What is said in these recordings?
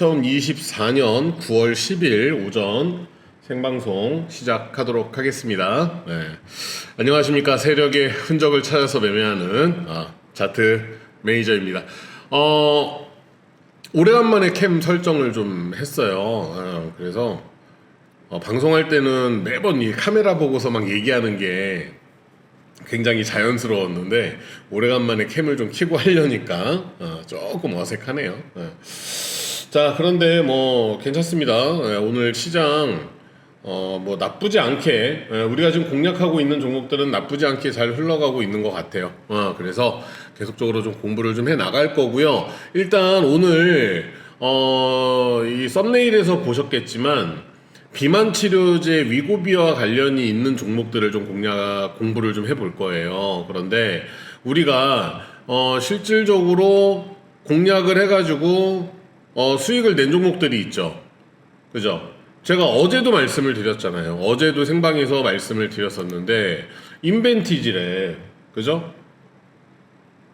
2024년 9월 10일 오전 생방송 시작하도록 하겠습니다. 네. 안녕하십니까. 세력의 흔적을 찾아서 매매하는 아, 자트 매니저입니다. 어, 오래간만에 캠 설정을 좀 했어요. 아, 그래서 어, 방송할 때는 매번 이 카메라 보고서 막 얘기하는 게 굉장히 자연스러웠는데 오래간만에 캠을 좀 켜고 하려니까 어, 조금 어색하네요. 예. 자 그런데 뭐 괜찮습니다. 예, 오늘 시장 어, 뭐 나쁘지 않게 예, 우리가 지금 공략하고 있는 종목들은 나쁘지 않게 잘 흘러가고 있는 것 같아요. 어, 그래서 계속적으로 좀 공부를 좀 해 나갈 거고요. 일단 오늘 어, 이 썸네일에서 보셨겠지만 비만 치료제 위고비와 관련이 있는 종목들을 좀 공략 공부를 좀 해볼 거예요. 그런데 우리가 어, 실질적으로 공략을 해가지고 어, 수익을 낸 종목들이 있죠. 그죠? 제가 어제도 말씀을 드렸잖아요. 어제도 생방에서 말씀을 드렸었는데 인벤티지 랩 그죠?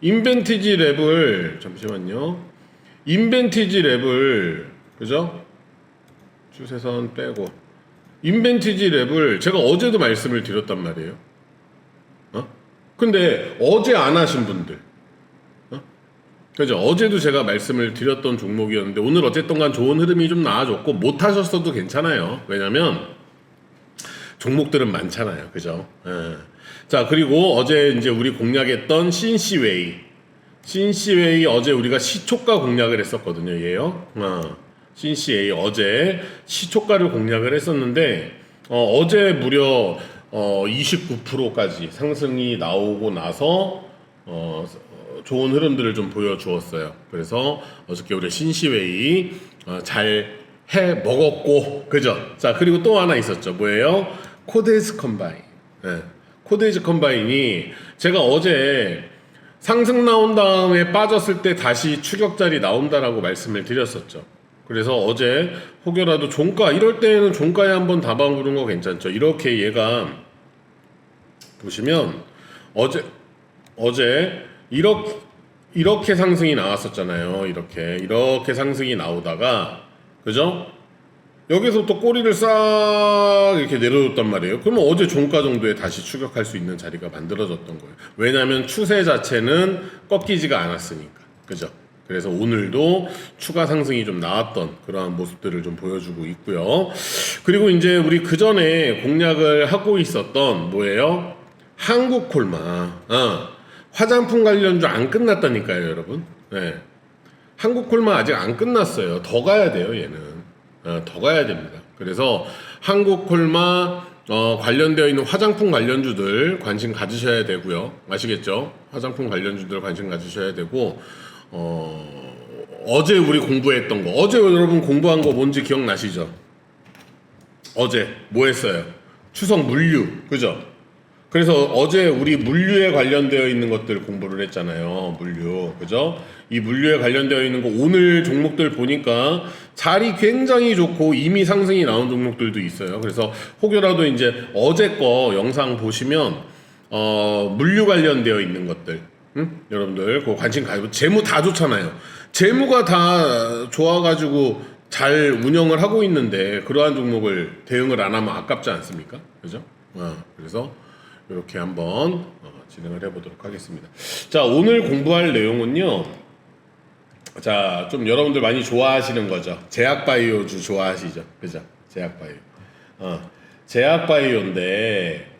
인벤티지 랩을 잠시만요. 인벤티지 랩을 그죠? 추세선 빼고 인벤티지 랩을 제가 어제도 말씀을 드렸단 말이에요. 어? 근데 어제 안 하신 분들 어? 그죠? 어제도 제가 말씀을 드렸던 종목이었는데 오늘 어쨌든 간 좋은 흐름이 좀 나아졌고 못 하셨어도 괜찮아요. 왜냐면 종목들은 많잖아요. 그죠? 예. 자, 그리고 어제 이제 우리 공략했던 신시웨이. 신시웨이 어제 우리가 시초가 공략을 했었거든요. 얘요. 어. 신시웨이 어제 시초가를 공략을 했었는데 어, 어제 무려 어, 29%까지 상승이 나오고 나서 어, 좋은 흐름들을 좀 보여주었어요. 그래서 어저께 우리 신시웨이 어, 잘해 먹었고 그죠? 자 그리고 또 하나 있었죠. 뭐예요? 코데스 컴바인. 네. 코데스 컴바인이 제가 어제 상승 나온 다음에 빠졌을 때 다시 추격자리 나온다라고 말씀을 드렸었죠. 그래서 어제 혹여라도 종가 이럴 때는 종가에 한번 다방 부는 거 괜찮죠. 이렇게 얘가 보시면 어제 어제 이렇게 이렇게 상승이 나왔었잖아요. 이렇게 이렇게 상승이 나오다가 그죠? 여기서 또 꼬리를 싹 이렇게 내려줬단 말이에요. 그러면 어제 종가 정도에 다시 추격할 수 있는 자리가 만들어졌던 거예요. 왜냐하면 추세 자체는 꺾이지가 않았으니까. 그죠? 그래서 오늘도 추가 상승이 좀 나왔던 그러한 모습들을 좀 보여주고 있고요. 그리고 이제 우리 그 전에 공략을 하고 있었던 뭐예요? 한국 콜마. 어. 화장품 관련주 안 끝났다니까요, 여러분. 네. 한국 콜마 아직 안 끝났어요. 더 가야 돼요, 얘는. 어, 더 가야 됩니다. 그래서 한국 콜마 어, 관련되어 있는 화장품 관련주들 관심 가지셔야 되고요. 아시겠죠? 화장품 관련주들 관심 가지셔야 되고 어, 어제 우리 공부했던 거 어제 여러분 공부한 거 뭔지 기억나시죠? 어제 뭐 했어요? 추석 물류 그죠? 그래서 어제 우리 물류에 관련되어 있는 것들 공부를 했잖아요. 물류. 그죠? 이 물류에 관련되어 있는 거 오늘 종목들 보니까 자리 굉장히 좋고 이미 상승이 나온 종목들도 있어요. 그래서 혹여라도 이제 어제 거 영상 보시면 어, 물류 관련되어 있는 것들 응? 여러분들 그 관심 가지고 재무 다 좋잖아요. 재무가 다 좋아 가지고 잘 운영을 하고 있는데 그러한 종목을 대응을 안 하면 아깝지 않습니까? 그죠? 어, 그래서 이렇게 한번 어, 진행을 해보도록 하겠습니다. 자 오늘 공부할 내용은요. 자 좀 여러분들 많이 좋아하시는 거죠. 제약바이오주 좋아하시죠? 그죠? 제약바이오. 어, 제약바이오인데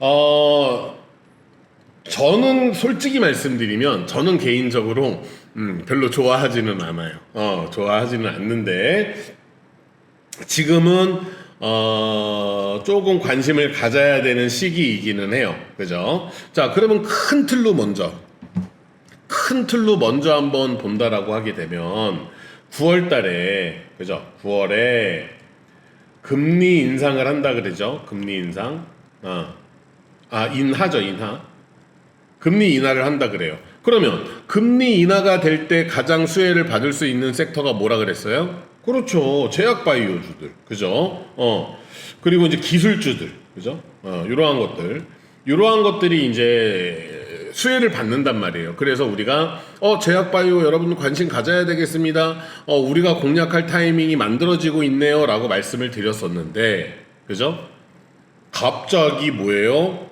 어 저는 솔직히 말씀드리면 저는 개인적으로 음, 별로 좋아하지는 않아요. 어, 좋아하지는 않는데 지금은 어, 조금 관심을 가져야 되는 시기이기는 해요. 그죠? 자, 그러면 큰 틀로 먼저 큰 틀로 먼저 한번 본다라고 하게 되면 9월 달에 그죠? 9월에 금리 인상을 한다 그러죠? 금리 인상. 어. 아, 인하죠, 인하. 금리 인하를 한다 그래요. 그러면 금리 인하가 될 때 가장 수혜를 받을 수 있는 섹터가 뭐라 그랬어요? 그렇죠. 제약 바이오주들. 그죠? 어. 그리고 이제 기술주들. 그죠? 어, 이러한 것들. 이러한 것들이 이제 수혜를 받는단 말이에요. 그래서 우리가 어 제약 바이오 여러분 관심 가져야 되겠습니다. 어 우리가 공략할 타이밍이 만들어지고 있네요라고 말씀을 드렸었는데 그죠? 갑자기 뭐예요?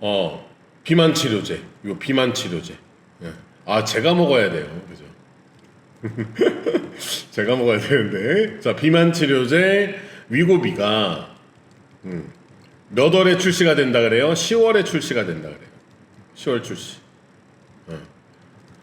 어 비만 치료제, 요 비만 치료제. 예. 아 제가 먹어야 돼요, 그죠? 제가 먹어야 되는데 자 비만 치료제 위고비가 음, 몇 월에 출시가 된다 그래요? 10월에 출시가 된다 그래요. 10월 출시. 어.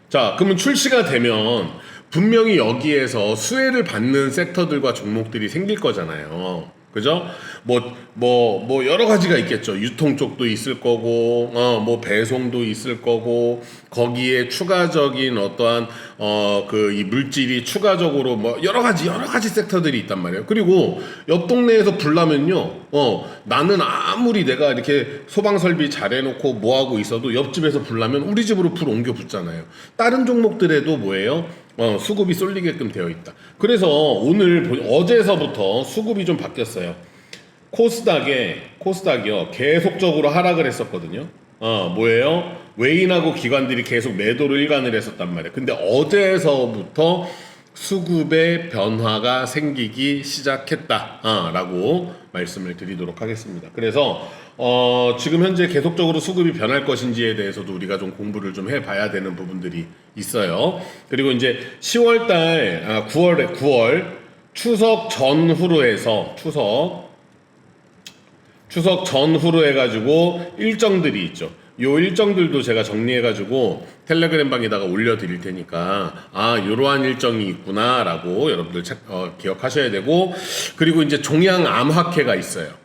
자, 그러면 출시가 되면 분명히 여기에서 수혜를 받는 섹터들과 종목들이 생길 거잖아요. 그죠? 뭐, 뭐, 뭐, 여러 가지가 있겠죠. 유통 쪽도 있을 거고, 어, 뭐, 배송도 있을 거고, 거기에 추가적인 어떠한, 어, 그, 이 물질이 추가적으로 뭐, 여러 가지, 여러 가지 섹터들이 있단 말이에요. 그리고 옆 동네에서 불나면요, 어, 나는 아무리 내가 이렇게 소방 설비 잘 해놓고 뭐 하고 있어도 옆집에서 불나면 우리 집으로 불 옮겨 붙잖아요. 다른 종목들에도 뭐예요? 어, 수급이 쏠리게끔 되어 있다. 그래서 오늘 보- 어제서부터 수급이 좀 바뀌었어요. 코스닥에 코스닥이요 계속적으로 하락을 했었거든요. 어 뭐예요? 외인하고 기관들이 계속 매도를 일관을 했었단 말이에요. 근데 어제서부터 수급의 변화가 생기기 시작했다라고 말씀을 드리도록 하겠습니다. 그래서 어, 지금 현재 계속적으로 수급이 변할 것인지에 대해서도 우리가 좀 공부를 좀 해봐야 되는 부분들이 있어요. 그리고 이제 10월달, 아, 9월에 9월 추석 전후로 해서 추석 추석 전후로 해가지고 일정들이 있죠. 요 일정들도 제가 정리해가지고 텔레그램 방에다가 올려드릴 테니까 아 이러한 일정이 있구나라고 여러분들 책, 어, 기억하셔야 되고 그리고 이제 종양 암학회가 있어요.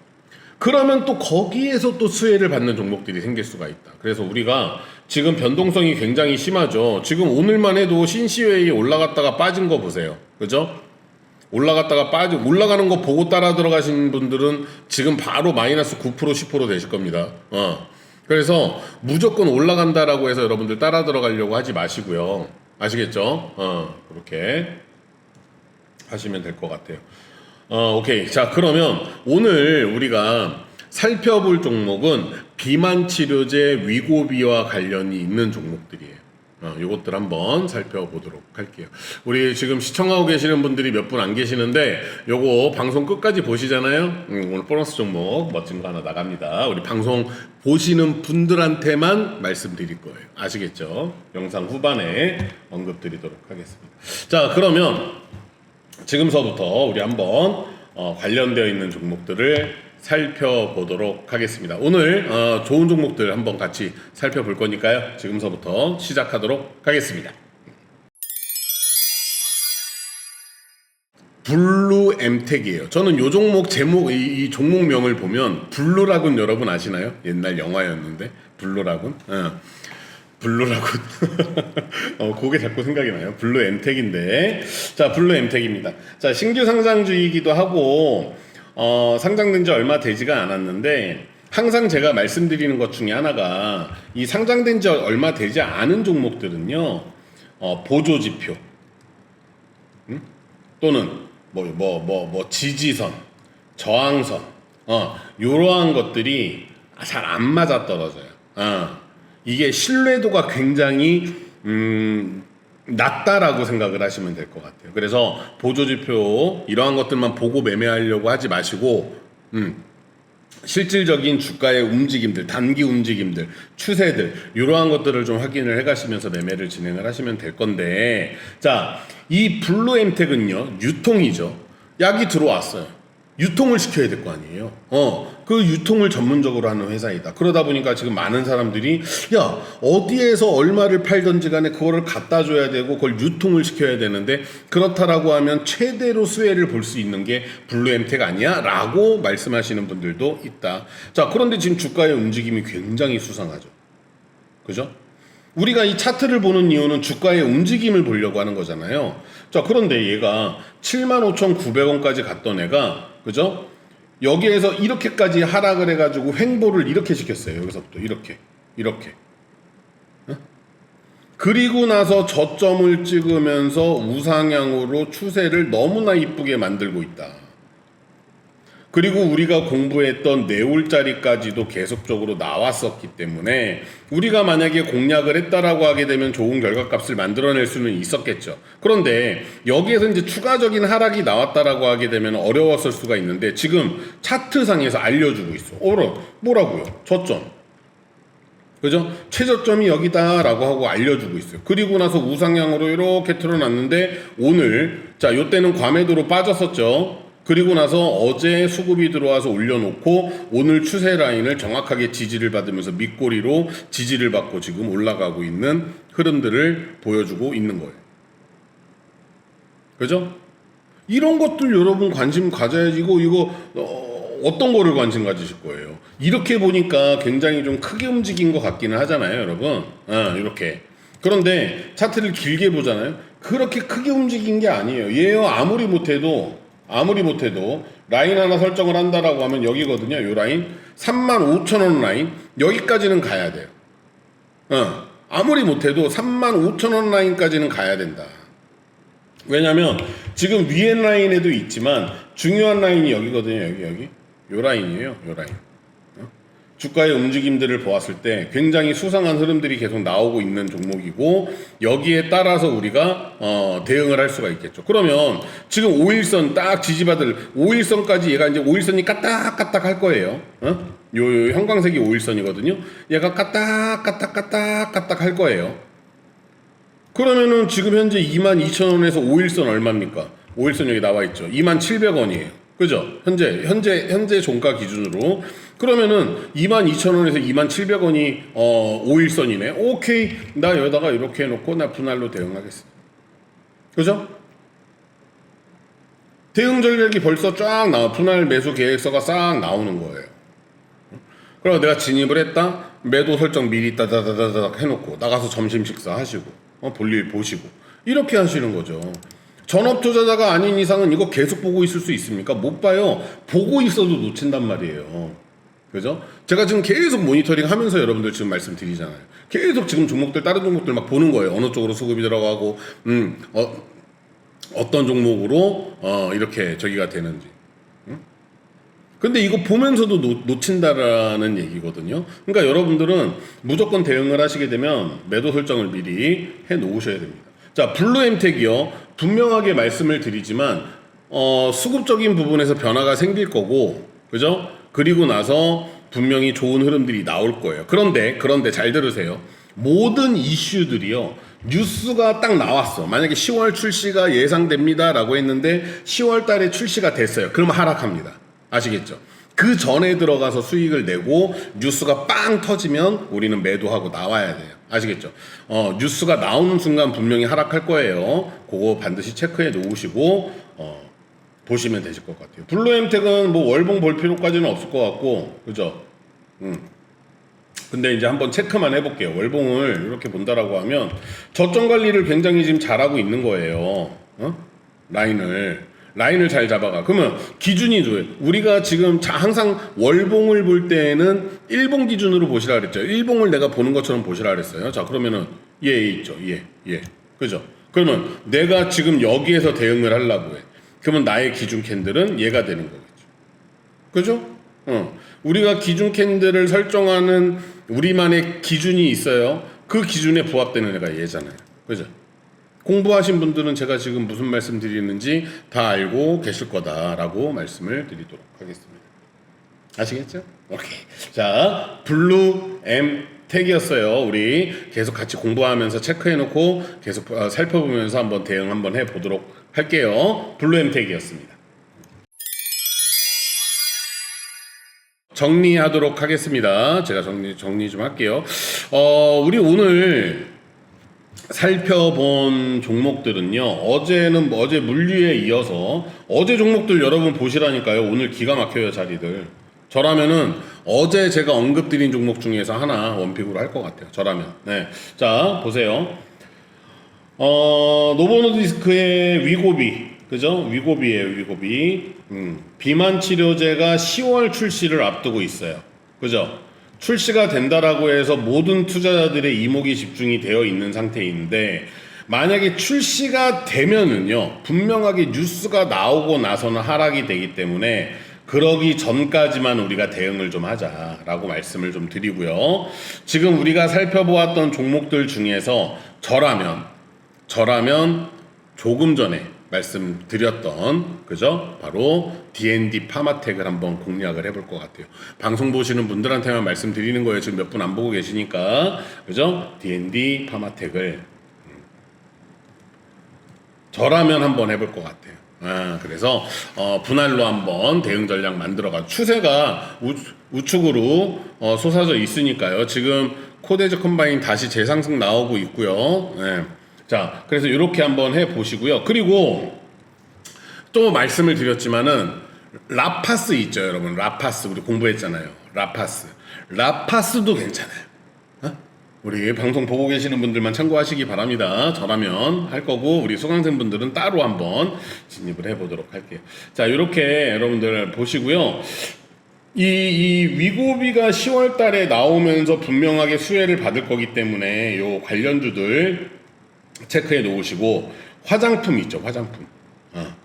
그러면 또 거기에서 또 수혜를 받는 종목들이 생길 수가 있다. 그래서 우리가 지금 변동성이 굉장히 심하죠. 지금 오늘만 해도 신시웨이 올라갔다가 빠진 거 보세요. 그죠? 올라갔다가 빠지 올라가는 거 보고 따라 들어가신 분들은 지금 바로 마이너스 9% 10% 되실 겁니다. 어. 그래서 무조건 올라간다라고 해서 여러분들 따라 들어가려고 하지 마시고요. 아시겠죠? 어, 그렇게 하시면 될 것 같아요. 어, 오케이. 자, 그러면 오늘 우리가 살펴볼 종목은 비만 치료제 위고비와 관련이 있는 종목들이에요. 어, 요것들 한번 살펴보도록 할게요. 우리 지금 시청하고 계시는 분들이 몇 분 안 계시는데 요거 방송 끝까지 보시잖아요. 음, 오늘 보너스 종목 멋진 거 하나 나갑니다. 우리 방송 보시는 분들한테만 말씀드릴 거예요. 아시겠죠? 영상 후반에 언급드리도록 하겠습니다. 자, 그러면 지금서부터 우리 한번 어, 관련되어 있는 종목들을 살펴보도록 하겠습니다. 오늘 어, 좋은 종목들 한번 같이 살펴볼 거니까요. 지금서부터 시작하도록 하겠습니다. 블루 엠텍이에요. 저는 요 종목 제목 이, 이 종목명을 보면 블루라군 여러분 아시나요? 옛날 영화였는데 블루라군. 어. 블루라군. 어, 그게 자꾸 생각이 나요. 블루 엠텍인데. 자, 블루 엠텍입니다. 자, 신규 상장주이기도 하고, 어, 상장된 지 얼마 되지가 않았는데, 항상 제가 말씀드리는 것 중에 하나가, 이 상장된 지 얼마 되지 않은 종목들은요, 어, 보조 지표, 음? 또는 뭐, 뭐, 뭐, 뭐, 지지선, 저항선, 어, 요러한 것들이 잘 안 맞아 떨어져요. 어. 이게 신뢰도가 굉장히 음, 낮다라고 생각을 하시면 될 것 같아요. 그래서 보조지표 이러한 것들만 보고 매매하려고 하지 마시고 음, 실질적인 주가의 움직임들, 단기 움직임들, 추세들 이러한 것들을 좀 확인을 해가시면서 매매를 진행을 하시면 될 건데 자, 이 블루엠텍은요 유통이죠. 약이 들어왔어요. 유통을 시켜야 될 거 아니에요. 어, 그 유통을 전문적으로 하는 회사이다. 그러다 보니까 지금 많은 사람들이 야 어디에서 얼마를 팔던지 간에 그거를 갖다 줘야 되고 그걸 유통을 시켜야 되는데 그렇다라고 하면 최대로 수혜를 볼 수 있는 게 블루엠텍 아니야?라고 말씀하시는 분들도 있다. 자 그런데 지금 주가의 움직임이 굉장히 수상하죠. 그죠? 우리가 이 차트를 보는 이유는 주가의 움직임을 보려고 하는 거잖아요. 자, 그런데 얘가 75,900원까지 갔던 애가, 그죠? 여기에서 이렇게까지 하락을 해가지고 횡보를 이렇게 시켰어요. 여기서부터 이렇게, 이렇게. 어? 그리고 나서 저점을 찍으면서 우상향으로 추세를 너무나 이쁘게 만들고 있다. 그리고 우리가 공부했던 내울자리까지도 계속적으로 나왔었기 때문에 우리가 만약에 공략을 했다라고 하게 되면 좋은 결과값을 만들어낼 수는 있었겠죠. 그런데 여기에서 이제 추가적인 하락이 나왔다라고 하게 되면 어려웠을 수가 있는데 지금 차트상에서 알려주고 있어. 어라 뭐라고요? 저점. 그죠? 최저점이 여기다라고 하고 알려주고 있어요. 그리고 나서 우상향으로 이렇게 틀어놨는데 오늘 자 요때는 과매도로 빠졌었죠. 그리고 나서 어제 수급이 들어와서 올려놓고 오늘 추세 라인을 정확하게 지지를 받으면서 밑꼬리로 지지를 받고 지금 올라가고 있는 흐름들을 보여주고 있는 거예요. 그죠? 이런 것들 여러분 관심 가져야지 이거 이거 어, 어떤 거를 관심 가지실 거예요. 이렇게 보니까 굉장히 좀 크게 움직인 것 같기는 하잖아요, 여러분. 어, 이렇게. 그런데 차트를 길게 보잖아요. 그렇게 크게 움직인 게 아니에요. 얘요 아무리 못해도 아무리 못해도 라인 하나 설정을 한다라고 하면 여기거든요. 요 라인 3만 5천 원 라인 여기까지는 가야 돼요. 어, 아무리 못해도 3만 5천 원 라인까지는 가야 된다. 왜냐면 지금 위에 라인에도 있지만 중요한 라인이 여기거든요. 여기 여기. 요 라인이에요. 요 라인. 어? 주가의 움직임들을 보았을 때 굉장히 수상한 흐름들이 계속 나오고 있는 종목이고 여기에 따라서 우리가 어, 대응을 할 수가 있겠죠. 그러면 지금 5일선 딱 지지받을 5일선까지 얘가 이제 5일선이 까딱까딱 할 거예요. 어? 요, 요 형광색이 5일선이거든요. 얘가 까딱까딱 까딱까딱 할 거예요. 그러면은 지금 현재 22,000원에서 5일선 얼마입니까? 5일선 여기 나와 있죠. 27,000원이에요. 그죠? 현재 현재 현재 종가 기준으로 그러면은 22,000원에서 27,000원이 어 5일선이네. 오케이. 나 여기다가 이렇게 해 놓고 나 분할로 대응하겠어. 그죠? 대응 전략이 벌써 쫙 나와. 분할 매수 계획서가 싹 나오는 거예요. 그럼 내가 진입을 했다. 매도 설정 미리 따다다다닥 해놓고 나가서 점심 식사 하시고 어, 볼일 보시고 이렇게 하시는 거죠. 전업 투자자가 아닌 이상은 이거 계속 보고 있을 수 있습니까? 못 봐요. 보고 있어도 놓친단 말이에요. 그죠? 제가 지금 계속 모니터링 하면서 여러분들 지금 말씀드리잖아요. 계속 지금 종목들, 다른 종목들 막 보는 거예요. 어느 쪽으로 수급이 들어가고, 음, 어, 어떤 종목으로, 어, 이렇게 저기가 되는지. 근데 이거 보면서도 놓, 놓친다라는 얘기거든요. 그러니까 여러분들은 무조건 대응을 하시게 되면 매도 설정을 미리 해 놓으셔야 됩니다. 자, 블루 엠텍이요. 분명하게 말씀을 드리지만 어, 수급적인 부분에서 변화가 생길 거고, 그죠? 그리고 나서 분명히 좋은 흐름들이 나올 거예요. 그런데 그런데 잘 들으세요. 모든 이슈들이요. 뉴스가 딱 나왔어. 만약에 10월 출시가 예상됩니다라고 했는데 10월 달에 출시가 됐어요. 그럼 하락합니다. 아시겠죠? 그 전에 들어가서 수익을 내고 뉴스가 빵 터지면 우리는 매도하고 나와야 돼요. 아시겠죠? 어, 뉴스가 나오는 순간 분명히 하락할 거예요. 그거 반드시 체크해 놓으시고 어, 보시면 되실 것 같아요. 블루엠텍은 뭐 월봉 볼 필요까지는 없을 것 같고, 그죠? 음. 근데 이제 한번 체크만 해볼게요. 월봉을 이렇게 본다라고 하면 저점 관리를 굉장히 지금 잘하고 있는 거예요. 어? 라인을. 라인을 잘 잡아가. 그러면 기준이 줘요. 우리가 지금 자, 항상 월봉을 볼 때는 일봉 기준으로 보시라 그랬죠. 일봉을 내가 보는 것처럼 보시라 그랬어요. 자, 그러면은 예, 예 있죠. 예, 예. 그죠? 그러면 내가 지금 여기에서 대응을 하려고 해. 그러면 나의 기준 캔들은 얘가 되는 거겠죠. 그죠? 어. 우리가 기준 캔들을 설정하는 우리만의 기준이 있어요. 그 기준에 부합되는 애가 얘잖아요. 그죠? 공부하신 분들은 제가 지금 무슨 말씀 드리는지 다 알고 계실 거다라고 말씀을 드리도록 하겠습니다. 아시겠죠? 오케이. 자, 블루 M 택이었어요. 우리 계속 같이 공부하면서 체크해놓고 계속 어, 살펴보면서 한번 대응 한번 해보도록 할게요. 블루 M 택이었습니다. 정리하도록 하겠습니다. 제가 정리 정리 좀 할게요. 어, 우리 오늘 살펴본 종목들은요. 어제는 뭐 어제 물류에 이어서 어제 종목들 여러분 보시라니까요. 오늘 기가 막혀요 자리들. 저라면은 어제 제가 언급드린 종목 중에서 하나 원픽으로 할 것 같아요. 저라면. 네. 자 보세요. 어 노보노디스크의 위고비 그죠? 위고비예요 위고비. 음, 비만 치료제가 10월 출시를 앞두고 있어요. 그죠? 출시가 된다라고 해서 모든 투자자들의 이목이 집중이 되어 있는 상태인데 만약에 출시가 되면은요 분명하게 뉴스가 나오고 나서는 하락이 되기 때문에 그러기 전까지만 우리가 대응을 좀 하자라고 말씀을 좀 드리고요. 지금 우리가 살펴보았던 종목들 중에서 저라면 저라면 조금 전에 말씀드렸던 그죠? 바로 D&D 파마텍을 한번 공략을 해볼 것 같아요. 방송 보시는 분들한테만 말씀드리는 거예요. 지금 몇 분 안 보고 계시니까 그죠? D&D 파마텍을 음, 저라면 한번 해볼 것 같아요. 아, 그래서 어, 분할로 한번 대응 전략 만들어가 추세가 우, 우측으로 어, 솟아져 있으니까요. 지금 코데즈 컴바인 다시 재상승 나오고 있고요. 네. 자, 그래서 이렇게 한번 해 보시고요. 그리고 또 말씀을 드렸지만은 라파스 있죠, 여러분. 라파스 우리 공부했잖아요. 라파스. 라파스도 괜찮아요. 어? 우리 방송 보고 계시는 분들만 참고하시기 바랍니다. 저라면 할 거고 우리 수강생 분들은 따로 한번 진입을 해보도록 할게요. 자, 이렇게 여러분들 보시고요. 이, 이 위고비가 10월 달에 나오면서 분명하게 수혜를 받을 거기 때문에 요 관련주들 체크해 놓으시고 화장품 있죠, 화장품. 어.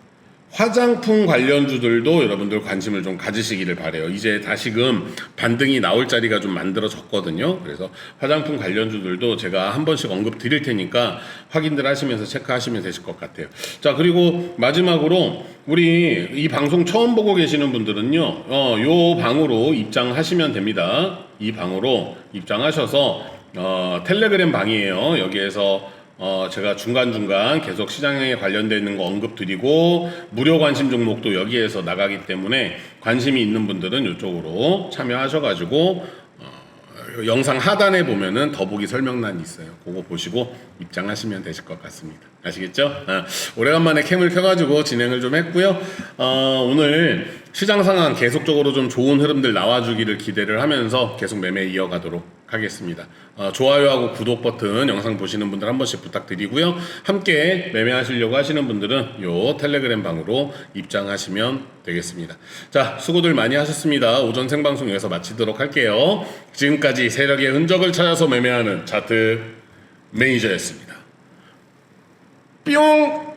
화장품 관련주들도 여러분들 관심을 좀 가지시기를 바래요. 이제 다시금 반등이 나올 자리가 좀 만들어졌거든요. 그래서 화장품 관련주들도 제가 한 번씩 언급 드릴 테니까 확인들 하시면서 체크하시면 되실 것 같아요. 자, 그리고 마지막으로 우리 이 방송 처음 보고 계시는 분들은요, 어, 요 방으로 입장하시면 됩니다. 이 방으로 입장하셔서 어, 텔레그램 방이에요. 여기에서 어, 제가 중간중간 계속 시장에 관련되어 있는 거 언급 드리고, 무료 관심 종목도 여기에서 나가기 때문에 관심이 있는 분들은 이쪽으로 참여하셔가지고, 어, 영상 하단에 보면은 더보기 설명란이 있어요. 그거 보시고 입장하시면 되실 것 같습니다. 아시겠죠? 아, 오래간만에 캠을 켜가지고 진행을 좀 했고요. 어, 오늘 시장 상황 계속적으로 좀 좋은 흐름들 나와주기를 기대를 하면서 계속 매매 이어가도록 하겠습니다. 어, 좋아요하고 구독 버튼 영상 보시는 분들 한 번씩 부탁드리고요. 함께 매매하시려고 하시는 분들은 요 텔레그램 방으로 입장하시면 되겠습니다. 자, 수고들 많이 하셨습니다. 오전 생방송 여기서 마치도록 할게요. 지금까지 세력의 흔적을 찾아서 매매하는 차트 매니저였습니다. 뿅!